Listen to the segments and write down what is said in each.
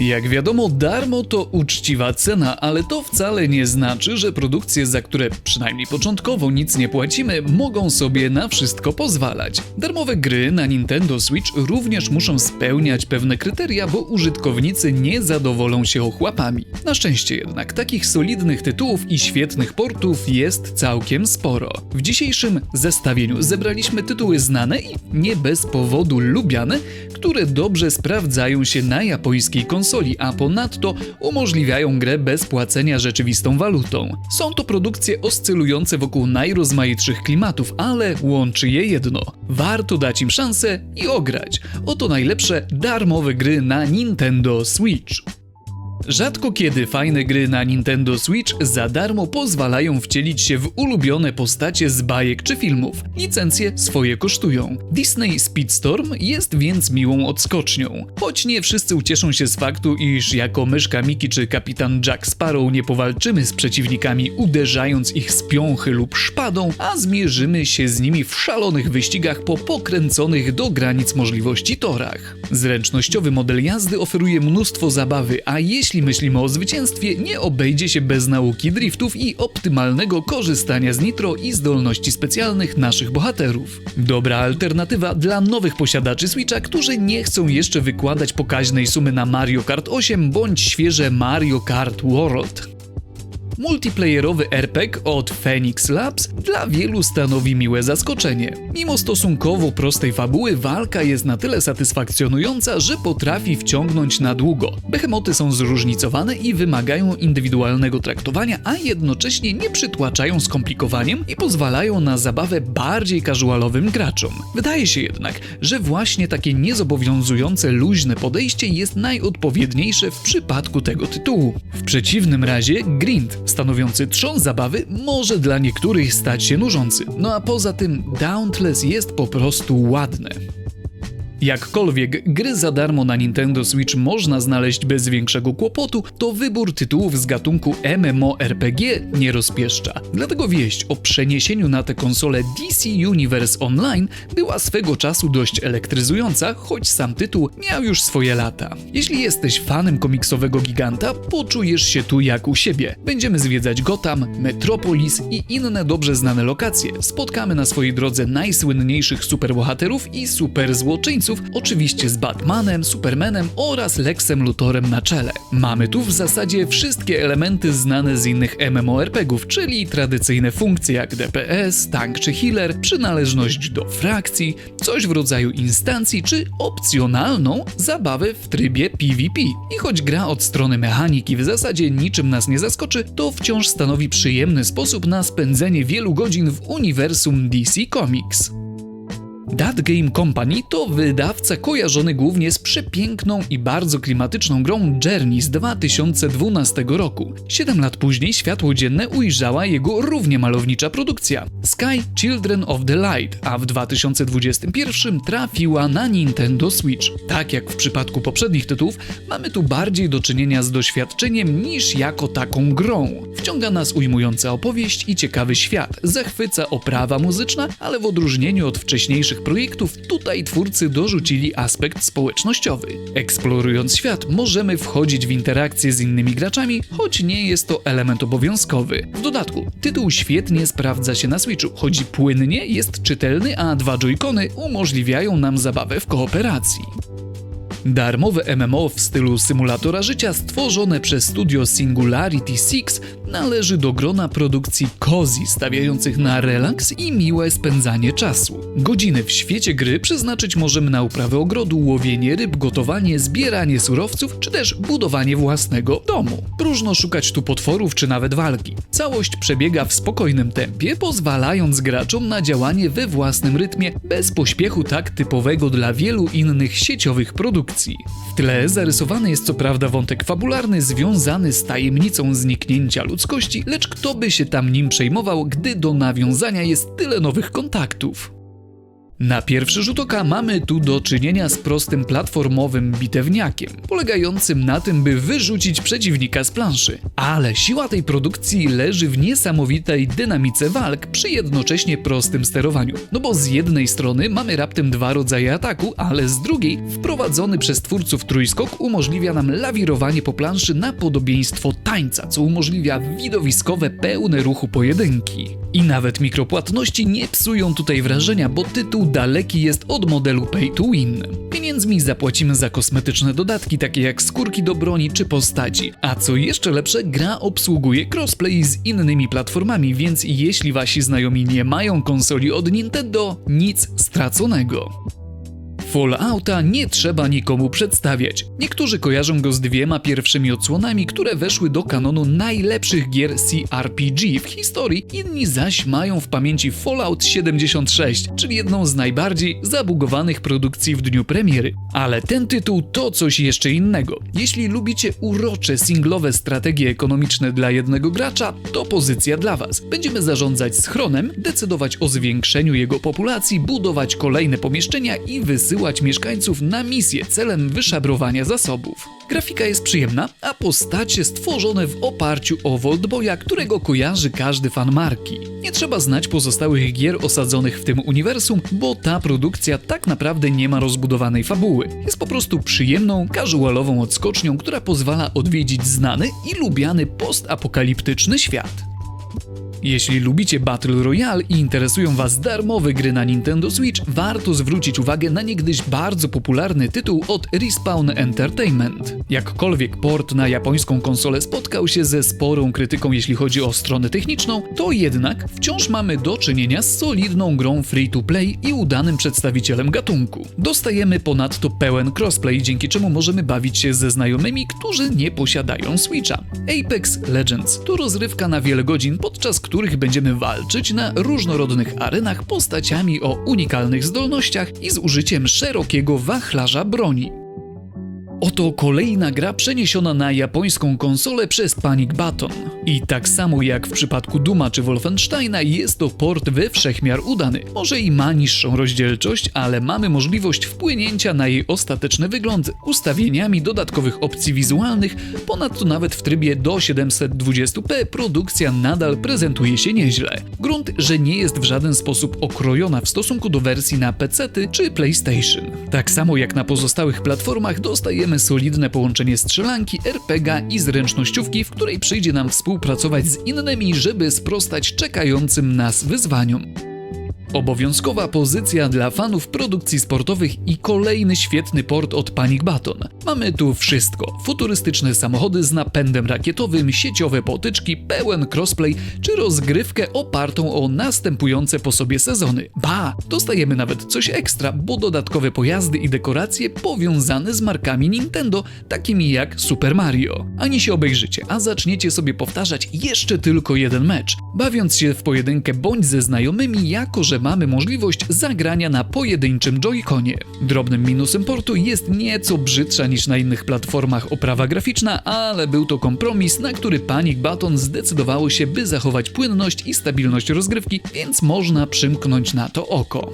Jak wiadomo, darmo to uczciwa cena, ale to wcale nie znaczy, że produkcje, za które przynajmniej początkowo nic nie płacimy, mogą sobie na wszystko pozwalać. Darmowe gry na Nintendo Switch również muszą spełniać pewne kryteria, bo użytkownicy nie zadowolą się ochłapami. Na szczęście jednak takich solidnych tytułów i świetnych portów jest całkiem sporo. W dzisiejszym zestawieniu zebraliśmy tytuły znane i nie bez powodu lubiane, które dobrze sprawdzają się na japońskiej konsoli, a ponadto umożliwiają grę bez płacenia rzeczywistą walutą. Są to produkcje oscylujące wokół najrozmaitszych klimatów, ale łączy je jedno. Warto dać im szansę i ograć. Oto najlepsze darmowe gry na Nintendo Switch. Rzadko kiedy fajne gry na Nintendo Switch za darmo pozwalają wcielić się w ulubione postacie z bajek czy filmów. Licencje swoje kosztują. Disney Speedstorm jest więc miłą odskocznią. Choć nie wszyscy ucieszą się z faktu, iż jako myszka Miki czy kapitan Jack Sparrow nie powalczymy z przeciwnikami uderzając ich z piąchy lub szpadą, a zmierzymy się z nimi w szalonych wyścigach po pokręconych do granic możliwości torach. Zręcznościowy model jazdy oferuje mnóstwo zabawy, a jeśli myślimy o zwycięstwie, nie obejdzie się bez nauki driftów i optymalnego korzystania z nitro i zdolności specjalnych naszych bohaterów. Dobra alternatywa dla nowych posiadaczy Switcha, którzy nie chcą jeszcze wykładać pokaźnej sumy na Mario Kart 8 bądź świeże Mario Kart World. Multiplayerowy RPG od Phoenix Labs dla wielu stanowi miłe zaskoczenie. Mimo stosunkowo prostej fabuły, walka jest na tyle satysfakcjonująca, że potrafi wciągnąć na długo. Behemoty są zróżnicowane i wymagają indywidualnego traktowania, a jednocześnie nie przytłaczają skomplikowaniem i pozwalają na zabawę bardziej casualowym graczom. Wydaje się jednak, że właśnie takie niezobowiązujące, luźne podejście jest najodpowiedniejsze w przypadku tego tytułu. W przeciwnym razie grind stanowiący trzon zabawy może dla niektórych stać się nużący. No a poza tym Dauntless jest po prostu ładne. Jakkolwiek gry za darmo na Nintendo Switch można znaleźć bez większego kłopotu, to wybór tytułów z gatunku MMORPG nie rozpieszcza. Dlatego wieść o przeniesieniu na tę konsolę DC Universe Online była swego czasu dość elektryzująca, choć sam tytuł miał już swoje lata. Jeśli jesteś fanem komiksowego giganta, poczujesz się tu jak u siebie. Będziemy zwiedzać Gotham, Metropolis i inne dobrze znane lokacje. Spotkamy na swojej drodze najsłynniejszych superbohaterów i superzłoczyńców, oczywiście z Batmanem, Supermanem oraz Lexem Luthorem na czele. Mamy tu w zasadzie wszystkie elementy znane z innych MMORPGów, czyli tradycyjne funkcje jak DPS, tank czy healer, przynależność do frakcji, coś w rodzaju instancji czy opcjonalną zabawę w trybie PvP. I choć gra od strony mechaniki w zasadzie niczym nas nie zaskoczy, to wciąż stanowi przyjemny sposób na spędzenie wielu godzin w uniwersum DC Comics. That Game Company to wydawca kojarzony głównie z przepiękną i bardzo klimatyczną grą Journey z 2012 roku. Siedem lat później światło dzienne ujrzała jego równie malownicza produkcja Sky Children of the Light, a w 2021 trafiła na Nintendo Switch. Tak jak w przypadku poprzednich tytułów, mamy tu bardziej do czynienia z doświadczeniem niż jako taką grą. Wciąga nas ujmująca opowieść i ciekawy świat, zachwyca oprawa muzyczna, ale w odróżnieniu od wcześniejszych projektów, tutaj twórcy dorzucili aspekt społecznościowy. Eksplorując świat, możemy wchodzić w interakcje z innymi graczami, choć nie jest to element obowiązkowy. W dodatku, tytuł świetnie sprawdza się na Switchu, chodzi płynnie, jest czytelny, a dwa joycony umożliwiają nam zabawę w kooperacji. Darmowe MMO w stylu symulatora życia stworzone przez studio Singularity 6 należy do grona produkcji cozy stawiających na relaks i miłe spędzanie czasu. Godziny w świecie gry przeznaczyć możemy na uprawę ogrodu, łowienie ryb, gotowanie, zbieranie surowców czy też budowanie własnego domu. Próżno szukać tu potworów czy nawet walki. Całość przebiega w spokojnym tempie, pozwalając graczom na działanie we własnym rytmie, bez pośpiechu tak typowego dla wielu innych sieciowych produkcji. W tle zarysowany jest co prawda wątek fabularny związany z tajemnicą zniknięcia ludzkości, lecz kto by się tam nim przejmował, gdy do nawiązania jest tyle nowych kontaktów? Na pierwszy rzut oka mamy tu do czynienia z prostym platformowym bitewniakiem, polegającym na tym, by wyrzucić przeciwnika z planszy. Ale siła tej produkcji leży w niesamowitej dynamice walk przy jednocześnie prostym sterowaniu. No bo z jednej strony mamy raptem dwa rodzaje ataku, ale z drugiej wprowadzony przez twórców trójskok umożliwia nam lawirowanie po planszy na podobieństwo tańca, co umożliwia widowiskowe, pełne ruchu pojedynki. I nawet mikropłatności nie psują tutaj wrażenia, bo tytuł daleki jest od modelu pay to win. Pieniędzmi zapłacimy za kosmetyczne dodatki, takie jak skórki do broni czy postaci. A co jeszcze lepsze, gra obsługuje crossplay z innymi platformami, więc jeśli wasi znajomi nie mają konsoli od Nintendo, nic straconego. Fallouta nie trzeba nikomu przedstawiać. Niektórzy kojarzą go z dwiema pierwszymi odsłonami, które weszły do kanonu najlepszych gier CRPG w historii, inni zaś mają w pamięci Fallout 76, czyli jedną z najbardziej zabugowanych produkcji w dniu premiery. Ale ten tytuł to coś jeszcze innego. Jeśli lubicie urocze singlowe strategie ekonomiczne dla jednego gracza, to pozycja dla Was. Będziemy zarządzać schronem, decydować o zwiększeniu jego populacji, budować kolejne pomieszczenia i wysyłać mieszkańców na misję celem wyszabrowania zasobów. Grafika jest przyjemna, a postacie stworzone w oparciu o Voltboya, którego kojarzy każdy fan marki. Nie trzeba znać pozostałych gier osadzonych w tym uniwersum, bo ta produkcja tak naprawdę nie ma rozbudowanej fabuły. Jest po prostu przyjemną, casualową odskocznią, która pozwala odwiedzić znany i lubiany postapokaliptyczny świat. Jeśli lubicie Battle Royale i interesują Was darmowe gry na Nintendo Switch, warto zwrócić uwagę na niegdyś bardzo popularny tytuł od Respawn Entertainment. Jakkolwiek port na japońską konsolę spotkał się ze sporą krytyką jeśli chodzi o stronę techniczną, to jednak wciąż mamy do czynienia z solidną grą free-to-play i udanym przedstawicielem gatunku. Dostajemy ponadto pełen crossplay, dzięki czemu możemy bawić się ze znajomymi, którzy nie posiadają Switcha. Apex Legends to rozrywka na wiele godzin, podczas których będziemy walczyć na różnorodnych arenach postaciami o unikalnych zdolnościach i z użyciem szerokiego wachlarza broni. Oto kolejna gra przeniesiona na japońską konsolę przez Panic Button. I tak samo jak w przypadku Duma czy Wolfensteina jest to port we wszechmiar udany. Może i ma niższą rozdzielczość, ale mamy możliwość wpłynięcia na jej ostateczny wygląd ustawieniami dodatkowych opcji wizualnych, ponadto nawet w trybie do 720p produkcja nadal prezentuje się nieźle. Grunt, że nie jest w żaden sposób okrojona w stosunku do wersji na PC czy PlayStation. Tak samo jak na pozostałych platformach dostajemy solidne połączenie strzelanki, RPG i zręcznościówki, w której przyjdzie nam współpracować z innymi, żeby sprostać czekającym nas wyzwaniom. Obowiązkowa pozycja dla fanów produkcji sportowych i kolejny świetny port od Panic Button. Mamy tu wszystko: futurystyczne samochody z napędem rakietowym, sieciowe potyczki, pełen crossplay czy rozgrywkę opartą o następujące po sobie sezony. Ba, dostajemy nawet coś ekstra, bo dodatkowe pojazdy i dekoracje powiązane z markami Nintendo, takimi jak Super Mario. Ani się obejrzycie, a zaczniecie sobie powtarzać jeszcze tylko jeden mecz, bawiąc się w pojedynkę bądź ze znajomymi, jako że mamy możliwość zagrania na pojedynczym Joy-Conie. Drobnym minusem portu jest nieco brzydsza niż na innych platformach oprawa graficzna, ale był to kompromis, na który Panic Button zdecydowało się, by zachować płynność i stabilność rozgrywki, więc można przymknąć na to oko.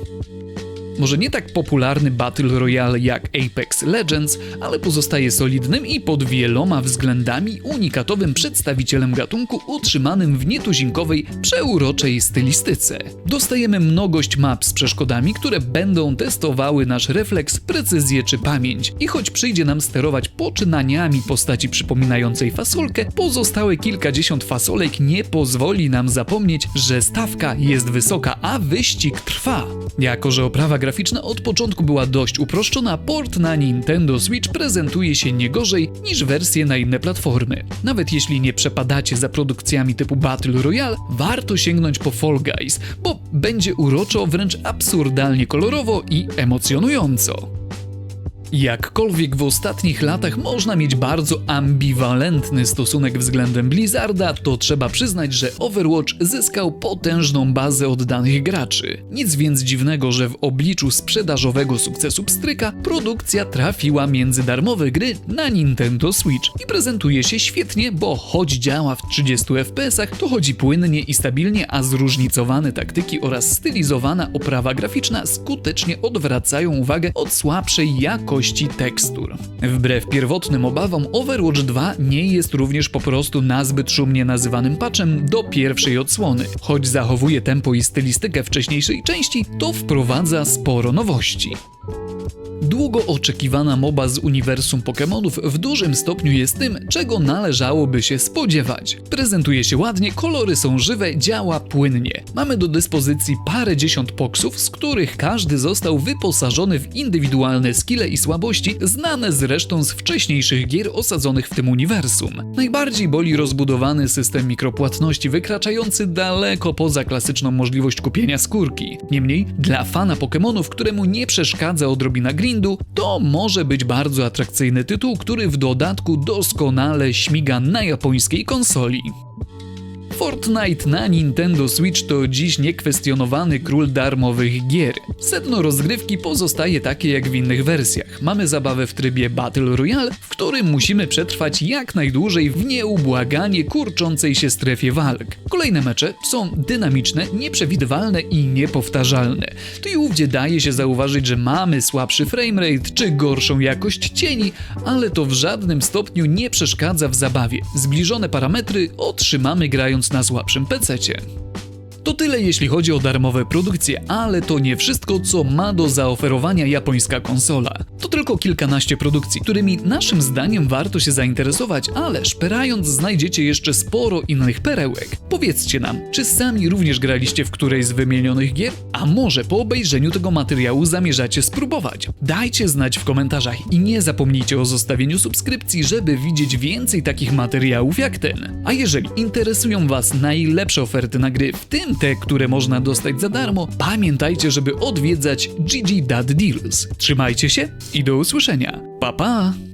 Może nie tak popularny Battle Royale jak Apex Legends, ale pozostaje solidnym i pod wieloma względami unikatowym przedstawicielem gatunku utrzymanym w nietuzinkowej, przeuroczej stylistyce. Dostajemy mnogość map z przeszkodami, które będą testowały nasz refleks, precyzję czy pamięć. I choć przyjdzie nam sterować poczynaniami postaci przypominającej fasolkę, pozostałe kilkadziesiąt fasolek nie pozwoli nam zapomnieć, że stawka jest wysoka, a wyścig trwa. Jako, że oprawa graficzna od początku była dość uproszczona, port na Nintendo Switch prezentuje się nie gorzej niż wersje na inne platformy. Nawet jeśli nie przepadacie za produkcjami typu Battle Royale, warto sięgnąć po Fall Guys, bo będzie uroczo, wręcz absurdalnie kolorowo i emocjonująco. Jakkolwiek w ostatnich latach można mieć bardzo ambiwalentny stosunek względem Blizzarda, to trzeba przyznać, że Overwatch zyskał potężną bazę oddanych graczy. Nic więc dziwnego, że w obliczu sprzedażowego sukcesu Pstryka produkcja trafiła między darmowe gry na Nintendo Switch i prezentuje się świetnie, bo choć działa w 30 fps, to chodzi płynnie i stabilnie, a zróżnicowane taktyki oraz stylizowana oprawa graficzna skutecznie odwracają uwagę od słabszej jakości tekstur. Wbrew pierwotnym obawom, Overwatch 2 nie jest również po prostu nazbyt szumnie nazywanym patchem do pierwszej odsłony. Choć zachowuje tempo i stylistykę wcześniejszej części, to wprowadza sporo nowości. Długo oczekiwana moba z uniwersum Pokémonów w dużym stopniu jest tym, czego należałoby się spodziewać. Prezentuje się ładnie, kolory są żywe, działa płynnie. Mamy do dyspozycji parę dziesiąt poksów, z których każdy został wyposażony w indywidualne skille i słabości, znane zresztą z wcześniejszych gier osadzonych w tym uniwersum. Najbardziej boli rozbudowany system mikropłatności, wykraczający daleko poza klasyczną możliwość kupienia skórki. Niemniej, dla fana Pokémonów, któremu nie przeszkadza odrobina grindu, to może być bardzo atrakcyjny tytuł, który w dodatku doskonale śmiga na japońskiej konsoli. Fortnite na Nintendo Switch to dziś niekwestionowany król darmowych gier. Sedno rozgrywki pozostaje takie jak w innych wersjach. Mamy zabawę w trybie Battle Royale, w którym musimy przetrwać jak najdłużej w nieubłaganie kurczącej się strefie walk. Kolejne mecze są dynamiczne, nieprzewidywalne i niepowtarzalne. Tu i ówdzie daje się zauważyć, że mamy słabszy framerate czy gorszą jakość cieni, ale to w żadnym stopniu nie przeszkadza w zabawie. Zbliżone parametry otrzymamy grając na słabszym pececie. To tyle jeśli chodzi o darmowe produkcje, ale to nie wszystko, co ma do zaoferowania japońska konsola. To tylko kilkanaście produkcji, którymi naszym zdaniem warto się zainteresować, ale szperając znajdziecie jeszcze sporo innych perełek. Powiedzcie nam, czy sami również graliście w którejś z wymienionych gier? A może po obejrzeniu tego materiału zamierzacie spróbować? Dajcie znać w komentarzach i nie zapomnijcie o zostawieniu subskrypcji, żeby widzieć więcej takich materiałów jak ten. A jeżeli interesują Was najlepsze oferty na gry, w tym te, które można dostać za darmo, pamiętajcie, żeby odwiedzać GG Deals. Trzymajcie się i do usłyszenia. Pa pa!